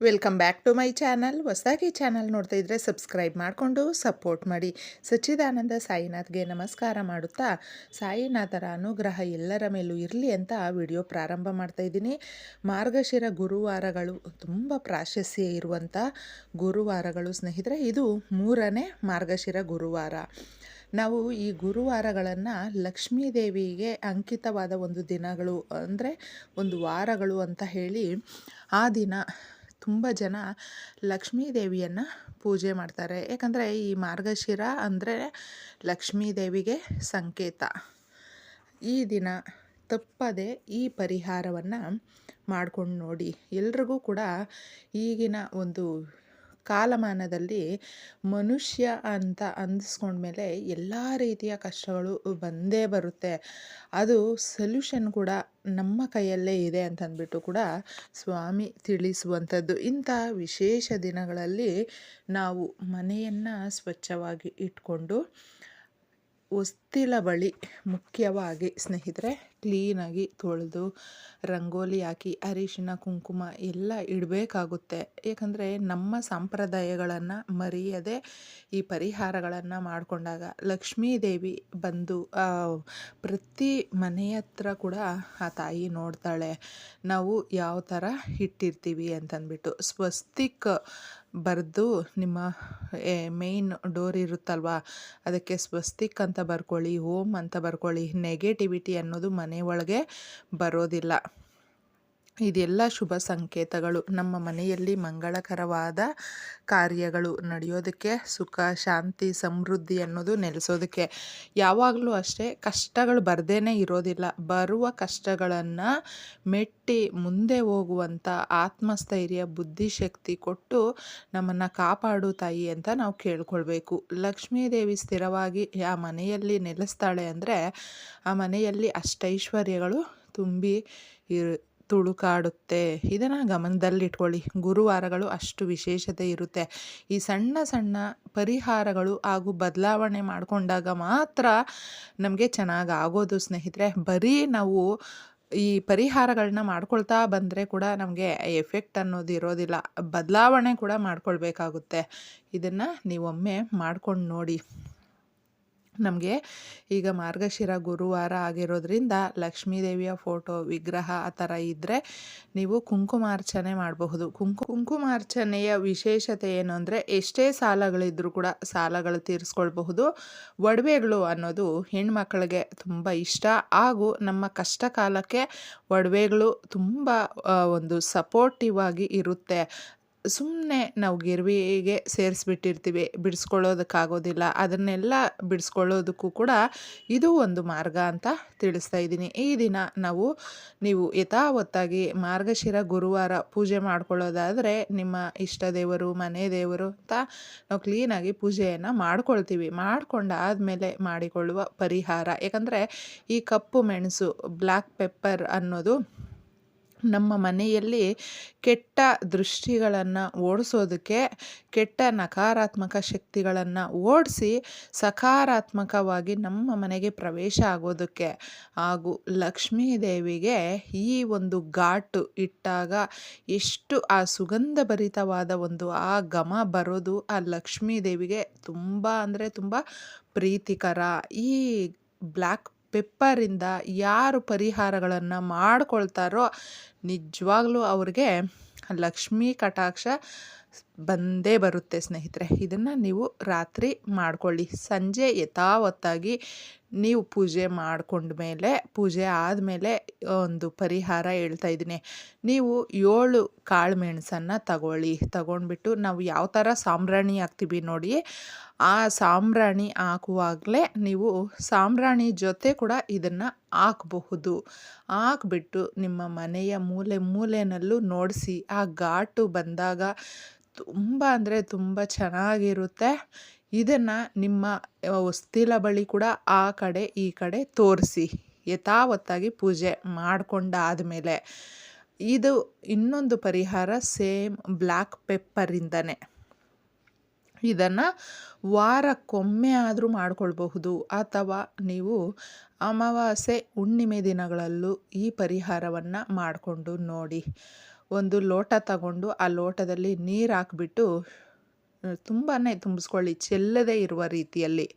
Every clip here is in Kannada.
Welcome back to my channel. ಹೊಸದಾಗಿ ಚಾನಲ್ ನೋಡ್ತಾ ಇದ್ದರೆ ಸಬ್ಸ್ಕ್ರೈಬ್ ಮಾಡಿಕೊಂಡು ಸಪೋರ್ಟ್ ಮಾಡಿ. ಸಚ್ಚಿದಾನಂದ ಸಾಯಿನಾಥ್ಗೆ ನಮಸ್ಕಾರ ಮಾಡುತ್ತಾ, ಸಾಯಿನಾಥರ ಅನುಗ್ರಹ ಎಲ್ಲರ ಮೇಲೂ ಇರಲಿ ಅಂತ ವಿಡಿಯೋ ಪ್ರಾರಂಭ ಮಾಡ್ತಾ ಇದ್ದೀನಿ. ಮಾರ್ಗಶಿರ ಗುರುವಾರಗಳು ತುಂಬ ಪ್ರಾಶಸ್ತ್ಯ ಇರುವಂಥ ಗುರುವಾರಗಳು ಸ್ನೇಹಿತರೆ, ಇದು ಮೂರನೇ ಮಾರ್ಗಶಿರ ಗುರುವಾರ. ನಾವು ಈ ಗುರುವಾರಗಳನ್ನು ಲಕ್ಷ್ಮೀ ದೇವಿಗೆ ಅಂಕಿತವಾದ ಒಂದು ದಿನಗಳು ಅಂದರೆ ಒಂದು ವಾರಗಳು ಅಂತ ಹೇಳಿ ಆ ದಿನ ತುಂಬ ಜನ ಲಕ್ಷ್ಮೀ ದೇವಿಯನ್ನು ಪೂಜೆ ಮಾಡ್ತಾರೆ. ಯಾಕಂದರೆ ಈ ಮಾರ್ಗಶಿರ ಅಂದರೆ ಲಕ್ಷ್ಮೀ ದೇವಿಗೆ ಸಂಕೇತ. ಈ ದಿನ ತಪ್ಪದೆ ಈ ಪರಿಹಾರವನ್ನು ಮಾಡ್ಕೊಂಡು ನೋಡಿ. ಎಲ್ರಿಗೂ ಕೂಡ ಈಗಿನ ಒಂದು ಕಾಲಮಾನದಲ್ಲಿ ಮನುಷ್ಯ ಅಂತ ಅಂದಿಸ್ಕೊಂಡ್ಮೇಲೆ ಎಲ್ಲ ರೀತಿಯ ಕಷ್ಟಗಳು ಬಂದೇ ಬರುತ್ತೆ. ಅದು ಸೊಲ್ಯೂಷನ್ ಕೂಡ ನಮ್ಮ ಕೈಯಲ್ಲೇ ಇದೆ ಅಂತಂದ್ಬಿಟ್ಟು ಕೂಡ ಸ್ವಾಮಿ ತಿಳಿಸುವಂಥದ್ದು. ಇಂಥ ವಿಶೇಷ ದಿನಗಳಲ್ಲಿ ನಾವು ಮನೆಯನ್ನು ಸ್ವಚ್ಛವಾಗಿ ಇಟ್ಕೊಂಡು ಹೊಸ್ತಿಲ ಬಳಿ ಮುಖ್ಯವಾಗಿ ಸ್ನೇಹಿತರೆ, ಕ್ಲೀನಾಗಿ ತೊಳೆದು ರಂಗೋಲಿ ಹಾಕಿ, ಅರಿಶಿನ, ಕುಂಕುಮ ಎಲ್ಲ ಇಡಬೇಕಾಗುತ್ತೆ. ಏಕೆಂದರೆ ನಮ್ಮ ಸಂಪ್ರದಾಯಗಳನ್ನು ಮರೆಯದೆ ಈ ಪರಿಹಾರಗಳನ್ನು ಮಾಡಿಕೊಂಡಾಗ ಲಕ್ಷ್ಮೀ ದೇವಿ ಬಂದು ಪ್ರತಿ ಮನೆ ಹತ್ರ ಕೂಡ ಆ ತಾಯಿ ನೋಡ್ತಾಳೆ, ನಾವು ಯಾವ ಥರ ಇಟ್ಟಿರ್ತೀವಿ ಅಂತಂದ್ಬಿಟ್ಟು. ಸ್ವಸ್ತಿಕ್ ಬರೆದು ನಿಮ್ಮ ಮೇಯ್ನ್ ಡೋರ್ ಇರುತ್ತಲ್ವ, ಅದಕ್ಕೆ ಸ್ವಸ್ತಿಕ್ ಅಂತ ಬರ್ಕೊಳ್ಳಿ ಓಮ್ ಅಂತ ಬರ್ಕೊಳ್ಳಿ. ನೆಗೆಟಿವಿಟಿ ಅನ್ನೋದು ಮನೆ ಒಳಗೆ ಬರೋದಿಲ್ಲ. ಇದೆಲ್ಲ ಶುಭ ಸಂಕೇತಗಳು. ನಮ್ಮ ಮನೆಯಲ್ಲಿ ಮಂಗಳಕರವಾದ ಕಾರ್ಯಗಳು ನಡೆಯೋದಕ್ಕೆ ಸುಖ, ಶಾಂತಿ, ಸಮೃದ್ಧಿ ಅನ್ನೋದು ನೆಲೆಸೋದಕ್ಕೆ. ಯಾವಾಗಲೂ ಅಷ್ಟೇ ಕಷ್ಟಗಳು ಬರ್ದೇ ಇರೋದಿಲ್ಲ. ಬರುವ ಕಷ್ಟಗಳನ್ನು ಮೆಟ್ಟಿ ಮುಂದೆ ಹೋಗುವಂಥ ಆತ್ಮಸ್ಥೈರ್ಯ ಬುದ್ಧಿಶಕ್ತಿ ಕೊಟ್ಟು ನಮ್ಮನ್ನು ಕಾಪಾಡು ತಾಯಿ ಅಂತ ನಾವು ಕೇಳ್ಕೊಳ್ಬೇಕು. ಲಕ್ಷ್ಮೀದೇವಿ ಸ್ಥಿರವಾಗಿ ಆ ಮನೆಯಲ್ಲಿ ನೆಲೆಸ್ತಾಳೆ ಅಂದರೆ ಆ ಮನೆಯಲ್ಲಿ ಅಷ್ಟೈಶ್ವರ್ಯಗಳು ತುಂಬಿ ಇರು ತುಳುಕಾಡುತ್ತೆ. ಇದನ್ನು ಗಮನದಲ್ಲಿಟ್ಕೊಳ್ಳಿ. ಗುರುವಾರಗಳು ಅಷ್ಟು ವಿಶೇಷತೆ ಇರುತ್ತೆ. ಈ ಸಣ್ಣ ಸಣ್ಣ ಪರಿಹಾರಗಳು ಹಾಗೂ ಬದಲಾವಣೆ ಮಾಡಿಕೊಂಡಾಗ ಮಾತ್ರ ನಮಗೆ ಚೆನ್ನಾಗಿ ಆಗೋದು ಸ್ನೇಹಿತರೆ. ಬರೀ ನಾವು ಈ ಪರಿಹಾರಗಳನ್ನ ಮಾಡ್ಕೊಳ್ತಾ ಬಂದರೆ ಕೂಡ ನಮಗೆ ಎಫೆಕ್ಟ್ ಅನ್ನೋದು ಇರೋದಿಲ್ಲ. ಬದಲಾವಣೆ ಕೂಡ ಮಾಡ್ಕೊಳ್ಬೇಕಾಗುತ್ತೆ. ಇದನ್ನು ನೀವೊಮ್ಮೆ ಮಾಡ್ಕೊಂಡು ನೋಡಿ. ನಮಗೆ ಈಗ ಮಾರ್ಗಶಿರ ಗುರುವಾರ ಆಗಿರೋದ್ರಿಂದ ಲಕ್ಷ್ಮೀದೇವಿಯ ಫೋಟೋ, ವಿಗ್ರಹ ಆ ಥರ ಇದ್ದರೆ ನೀವು ಕುಂಕುಮಾರ್ಚನೆ ಮಾಡಬಹುದು. ಕುಂಕು, ಕುಂಕುಮಾರ್ಚನೆಯ ವಿಶೇಷತೆ ಏನು ಅಂದರೆ ಎಷ್ಟೇ ಸಾಲಗಳಿದ್ದರೂ ಕೂಡ ಸಾಲಗಳು ತೀರಿಸ್ಕೊಳ್ಬಹುದು. ಒಡವೆಗಳು ಅನ್ನೋದು ಹೆಣ್ಮಕ್ಳಿಗೆ ತುಂಬ ಇಷ್ಟ. ಹಾಗೂ ನಮ್ಮ ಕಷ್ಟ ಕಾಲಕ್ಕೆ ಒಡವೆಗಳು ತುಂಬ ಒಂದು ಸಪೋರ್ಟಿವ್ ಆಗಿ ಇರುತ್ತೆ. ಸುಮ್ಮನೆ ನಾವು ಗಿರ್ವಿಗೆ ಸೇರಿಸ್ಬಿಟ್ಟಿರ್ತೀವಿ, ಬಿಡಿಸ್ಕೊಳ್ಳೋದಕ್ಕಾಗೋದಿಲ್ಲ, ಅದನ್ನೆಲ್ಲ ಬಿಡಿಸ್ಕೊಳ್ಳೋದಕ್ಕೂ ಕೂಡ ಇದು ಒಂದು ಮಾರ್ಗ ಅಂತ ತಿಳಿಸ್ತಾ ಇದ್ದೀನಿ. ಈ ದಿನ ನಾವು, ನೀವು ಯಥಾವತ್ತಾಗಿ ಮಾರ್ಗಶಿರ ಗುರುವಾರ ಪೂಜೆ ಮಾಡ್ಕೊಳ್ಳೋದಾದರೆ ನಿಮ್ಮ ಇಷ್ಟ ದೇವರು, ಮನೆ ದೇವರು ಅಂತ ನಾವು ಕ್ಲೀನಾಗಿ ಪೂಜೆಯನ್ನು ಮಾಡ್ಕೊಳ್ತೀವಿ. ಮಾಡಿಕೊಂಡಾದಮೇಲೆ ಮಾಡಿಕೊಳ್ಳುವ ಪರಿಹಾರ. ಯಾಕಂದರೆ ಈ ಕಪ್ಪು ಮೆಣಸು ಬ್ಲ್ಯಾಕ್ ಪೆಪ್ಪರ್ ಅನ್ನೋದು ನಮ್ಮ ಮನೆಯಲ್ಲಿ ಕೆಟ್ಟ ದೃಷ್ಟಿಗಳನ್ನು ಓಡಿಸೋದಕ್ಕೆ, ಕೆಟ್ಟ ನಕಾರಾತ್ಮಕ ಶಕ್ತಿಗಳನ್ನು ಓಡಿಸಿ ಸಕಾರಾತ್ಮಕವಾಗಿ ನಮ್ಮ ಮನೆಗೆ ಪ್ರವೇಶ ಆಗೋದಕ್ಕೆ. ಹಾಗೂ ಲಕ್ಷ್ಮೀ ದೇವಿಗೆ ಈ ಒಂದು ಘಾಟು ಇಟ್ಟಾಗ ಎಷ್ಟು ಆ ಸುಗಂಧ ಭರಿತವಾದ ಒಂದು ಆ ಘಮ ಬರೋದು ಆ ಲಕ್ಷ್ಮೀ ದೇವಿಗೆ ತುಂಬ ಅಂದರೆ ತುಂಬ ಪ್ರೀತಿಕರ. ಈ ಬ್ಲ್ಯಾಕ್ ಪೆಪ್ಪರಿಂದ ಯಾರು ಪರಿಹಾರಗಳನ್ನು ಮಾಡ್ಕೊಳ್ತಾರೋ ನಿಜವಾಗ್ಲೂ ಅವ್ರಿಗೆ ಲಕ್ಷ್ಮೀ ಕಟಾಕ್ಷ ಬಂದೇ ಬರುತ್ತೆ ಸ್ನೇಹಿತರೆ. ಇದನ್ನು ನೀವು ರಾತ್ರಿ ಮಾಡ್ಕೊಳ್ಳಿ. ಸಂಜೆ ಯಥಾವತ್ತಾಗಿ ನೀವು ಪೂಜೆ ಮಾಡ್ಕೊಂಡ ಮೇಲೆ, ಪೂಜೆ ಆದಮೇಲೆ ಒಂದು ಪರಿಹಾರ ಹೇಳ್ತಾ ಇದ್ದೀನಿ. ನೀವು ಏಳು ಕಾಳು ಮೆಣಸನ್ನು ತಗೊಳ್ಳಿ. ತಗೊಂಡ್ಬಿಟ್ಟು ನಾವು ಯಾವ ಥರ ಸಾಂಬ್ರಾಣಿ ಹಾಕ್ತೀವಿ ನೋಡಿ ಆ ಸಾಂಬ್ರಾಣಿ ಹಾಕುವಾಗಲೇ ನೀವು ಸಾಂಬ್ರಾಣಿ ಜೊತೆ ಕೂಡ ಇದನ್ನು ಹಾಕಬಹುದು. ಹಾಕ್ಬಿಟ್ಟು ನಿಮ್ಮ ಮನೆಯ ಮೂಲೆ ಮೂಲೆಯಲ್ಲೂ ನೋಡಿಸಿ, ಆ ಘಾಟು ಬಂದಾಗ ತುಂಬ ಅಂದರೆ ತುಂಬ ಚೆನ್ನಾಗಿರುತ್ತೆ. ಇದನ್ನು ನಿಮ್ಮ ಹೊಸ್ತಿಲ ಬಳಿ ಕೂಡ ಆ ಕಡೆ, ಈ ಕಡೆ ತೋರಿಸಿ. ಯಥಾವತ್ತಾಗಿ ಪೂಜೆ ಮಾಡಿಕೊಂಡಾದ ಮೇಲೆ ಇದು ಇನ್ನೊಂದು ಪರಿಹಾರ ಸೇಮ್ ಬ್ಲ್ಯಾಕ್ ಪೆಪ್ಪರಿಂದನೇ ಇದನ್ನು ವಾರಕ್ಕೊಮ್ಮೆ ಆದರೂ ಮಾಡಿಕೊಳ್ಬಹುದು. ಅಥವಾ ನೀವು ಅಮಾವಾಸ್ಯೆ ಹುಣ್ಣಿಮೆ ದಿನಗಳಲ್ಲೂ ಈ ಪರಿಹಾರವನ್ನು ಮಾಡಿಕೊಂಡು ನೋಡಿ. ಒಂದು ಲೋಟ ತಗೊಂಡು ಆ ಲೋಟದಲ್ಲಿ ನೀರು ಹಾಕ್ಬಿಟ್ಟು ತುಂಬಾ ತುಂಬಿಸ್ಕೊಳ್ಳಿ. ಚೆಲ್ಲದೇ ಇರುವ ರೀತಿಯಲ್ಲಿ.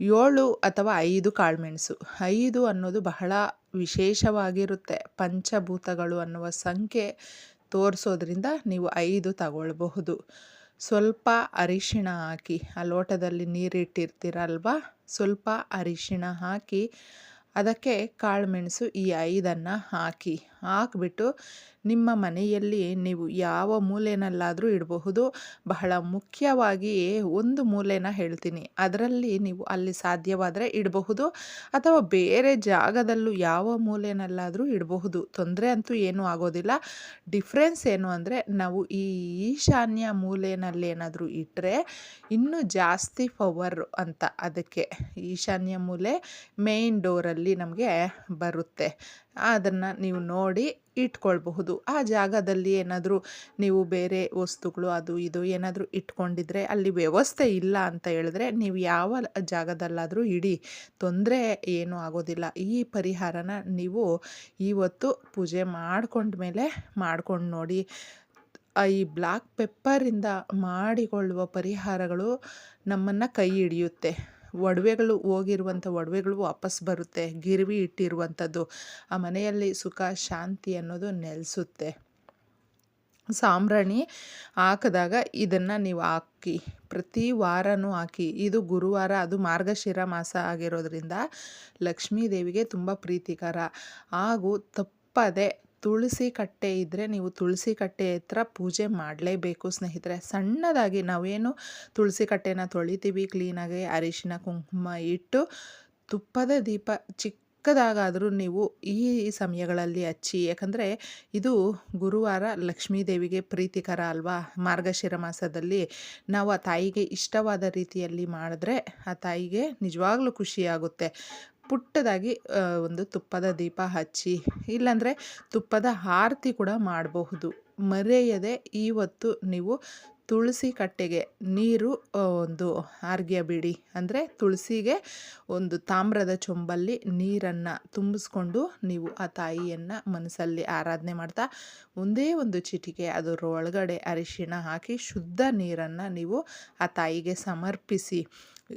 ಏಳು ಅಥವಾ ಐದು ಕಾಳುಮೆಣಸು. ಐದು ಅನ್ನೋದು ಬಹಳ ವಿಶೇಷವಾಗಿರುತ್ತೆ. ಪಂಚಭೂತಗಳು ಅನ್ನುವ ಸಂಖ್ಯೆ ತೋರಿಸೋದ್ರಿಂದ ನೀವು ಐದು ತಗೊಳ್ಬಹುದು. ಸ್ವಲ್ಪ ಅರಿಶಿಣ ಹಾಕಿ, ಆ ಲೋಟದಲ್ಲಿ ನೀರಿಟ್ಟಿರ್ತೀರಲ್ವ? ಸ್ವಲ್ಪ ಅರಿಶಿಣ ಹಾಕಿ, ಅದಕ್ಕೆ ಕಾಳುಮೆಣಸು ಈ ಐದನ್ನು ಹಾಕಿ. ಹಾಕ್ಬಿಟ್ಟು ನಿಮ್ಮ ಮನೆಯಲ್ಲಿ ನೀವು ಯಾವ ಮೂಲೆಯಲ್ಲಾದರೂ ಇಡಬಹುದು. ಬಹಳ ಮುಖ್ಯವಾಗಿ ಒಂದು ಮೂಲೆನ ಹೇಳ್ತೀನಿ. ಅದರಲ್ಲಿ ನೀವು ಅಲ್ಲಿ ಸಾಧ್ಯವಾದರೆ ಇಡಬಹುದು. ಅಥವಾ ಬೇರೆ ಜಾಗದಲ್ಲೂ ಯಾವ ಮೂಲೆಯಲ್ಲಾದರೂ ಇಡಬಹುದು. ತೊಂದರೆ ಅಂತೂ ಏನೂ ಆಗೋದಿಲ್ಲ. ಡಿಫ್ರೆನ್ಸ್ ಏನು ಅಂದರೆ ನಾವು ಈ ಈಶಾನ್ಯ ಮೂಲೆಯಲ್ಲಿ ಏನಾದರೂ ಇಟ್ಟರೆ ಇನ್ನೂ ಜಾಸ್ತಿ ಪವರ್ ಅಂತ ಅದಕ್ಕೆ ಈಶಾನ್ಯ ಮೂಲೆ ಮೇಯ್ನ್ ಡೋರಲ್ಲಿ ನಮಗೆ ಬರುತ್ತೆ. ಅದನ್ನು ನೀವು ನೋಡಿ ಇಟ್ಕೊಳ್ಬಹುದು. ಆ ಜಾಗದಲ್ಲಿ ಏನಾದರೂ ನೀವು ಬೇರೆ ವಸ್ತುಗಳು, ಅದು ಇದು ಏನಾದರೂ ಇಟ್ಕೊಂಡಿದ್ರೆ ಅಲ್ಲಿ ವ್ಯವಸ್ಥೆ ಇಲ್ಲ ಅಂತ ಹೇಳಿದ್ರೆ ನೀವು ಯಾವ ಜಾಗದಲ್ಲಾದರೂ ಇಡಿ. ತೊಂದರೆ ಏನೂ ಆಗೋದಿಲ್ಲ. ಈ ಪರಿಹಾರನ ನೀವು ಇವತ್ತು ಪೂಜೆ ಮಾಡ್ಕೊಂಡ್ಮೇಲೆ ಮಾಡ್ಕೊಂಡು ನೋಡಿ. ಈ ಬ್ಲ್ಯಾಕ್ ಪೆಪ್ಪರಿಂದ ಮಾಡಿಕೊಳ್ಳುವ ಪರಿಹಾರಗಳು ನಮ್ಮನ್ನು ಕೈ ಹಿಡಿಯುತ್ತೆ. ಒಡವೆಗಳು ಹೋಗಿರುವಂಥ ಒಡವೆಗಳು ವಾಪಸ್ ಬರುತ್ತೆ, ಗಿರ್ವಿ ಇಟ್ಟಿರುವಂಥದ್ದು. ಆ ಮನೆಯಲ್ಲಿ ಸುಖ, ಶಾಂತಿ ಅನ್ನೋದು ನೆಲೆಸುತ್ತೆ. ಸಾಂಬ್ರಾಣಿ ಹಾಕಿದಾಗ ಇದನ್ನು ನೀವು ಹಾಕಿ, ಪ್ರತಿ ವಾರನೂ ಹಾಕಿ, ಇದು ಗುರುವಾರ, ಅದು ಮಾರ್ಗಶಿರ ಮಾಸ ಆಗಿರೋದ್ರಿಂದ ಲಕ್ಷ್ಮೀ ದೇವಿಗೆ ತುಂಬ ಪ್ರೀತಿಕರ. ಹಾಗೂ ತಪ್ಪದೆ ತುಳಸಿ ಕಟ್ಟೆ ಇದ್ದರೆ ನೀವು ತುಳಸಿ ಕಟ್ಟೆ ಹತ್ರ ಪೂಜೆ ಮಾಡಲೇಬೇಕು ಸ್ನೇಹಿತರೆ. ಸಣ್ಣದಾಗಿ ನಾವೇನು ತುಳಸಿ ಕಟ್ಟೆನ ತೊಳಿತೀವಿ, ಕ್ಲೀನಾಗಿ ಅರಿಶಿನ, ಕುಂಕುಮ ಇಟ್ಟು ತುಪ್ಪದ ದೀಪ ಚಿಕ್ಕದಾಗಾದರೂ ನೀವು ಈ ಸಮಯಗಳಲ್ಲಿ ಹಚ್ಚಿ, ಯಾಕಂದರೆ ಇದು ಗುರುವಾರ ಲಕ್ಷ್ಮೀ ದೇವಿಗೆ ಪ್ರೀತಿಕರ ಅಲ್ವಾ? ಮಾರ್ಗಶಿರ ಮಾಸದಲ್ಲಿ ನಾವು ಆ ತಾಯಿಗೆ ಇಷ್ಟವಾದ ರೀತಿಯಲ್ಲಿ ಮಾಡಿದ್ರೆ ಆ ತಾಯಿಗೆ ನಿಜವಾಗ್ಲೂ ಖುಷಿಯಾಗುತ್ತೆ. ಪುಟ್ಟದಾಗಿ ಒಂದು ತುಪ್ಪದ ದೀಪ ಹಚ್ಚಿ, ಇಲ್ಲಾಂದರೆ ತುಪ್ಪದ ಆರತಿ ಕೂಡ ಮಾಡಬಹುದು. ಮರೆಯದೆ ಇವತ್ತು ನೀವು ತುಳಸಿ ಕಟ್ಟೆಗೆ ನೀರು ಒಂದು ಆರ್ಗ್ಯ ಬಿಡಿ, ಅಂದರೆ ತುಳಸಿಗೆ ಒಂದು ತಾಮ್ರದ ಚೊಂಬಲ್ಲಿ ನೀರನ್ನು ತುಂಬಿಸ್ಕೊಂಡು ನೀವು ಆ ತಾಯಿಯನ್ನು ಮನಸ್ಸಲ್ಲಿ ಆರಾಧನೆ ಮಾಡ್ತಾ, ಒಂದೇ ಒಂದು ಚಿಟಿಕೆ, ಅದರ ಒಳಗಡೆ ಅರಿಶಿಣ ಹಾಕಿ ಶುದ್ಧ ನೀರನ್ನು ನೀವು ಆ ತಾಯಿಗೆ ಸಮರ್ಪಿಸಿ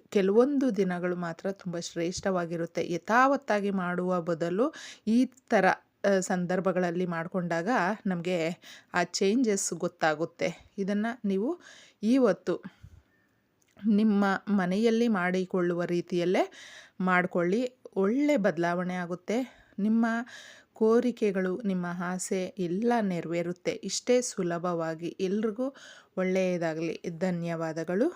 ಕೆಲವೊಂದು ದಿನಗಳು ಮಾತ್ರ ತುಂಬ ಶ್ರೇಷ್ಠವಾಗಿರುತ್ತೆ. ಯಥಾವತ್ತಾಗಿ ಮಾಡುವ ಬದಲು ಈ ಥರ ಸಂದರ್ಭಗಳಲ್ಲಿ ಮಾಡಿಕೊಂಡಾಗ ನಮಗೆ ಆ ಚೇಂಜಸ್ ಗೊತ್ತಾಗುತ್ತೆ. ಇದನ್ನು ನೀವು ಇವತ್ತು ನಿಮ್ಮ ಮನೆಯಲ್ಲಿ ಮಾಡಿಕೊಳ್ಳುವ ರೀತಿಯಲ್ಲೇ ಮಾಡಿಕೊಳ್ಳಿ. ಒಳ್ಳೆ ಬದಲಾವಣೆ ಆಗುತ್ತೆ. ನಿಮ್ಮ ಕೋರಿಕೆಗಳು, ನಿಮ್ಮ ಆಸೆ ಎಲ್ಲ ನೆರವೇರುತ್ತೆ. ಇಷ್ಟೇ ಸುಲಭವಾಗಿ. ಎಲ್ರಿಗೂ ಒಳ್ಳೆಯದಾಗಲಿ. ಧನ್ಯವಾದಗಳು.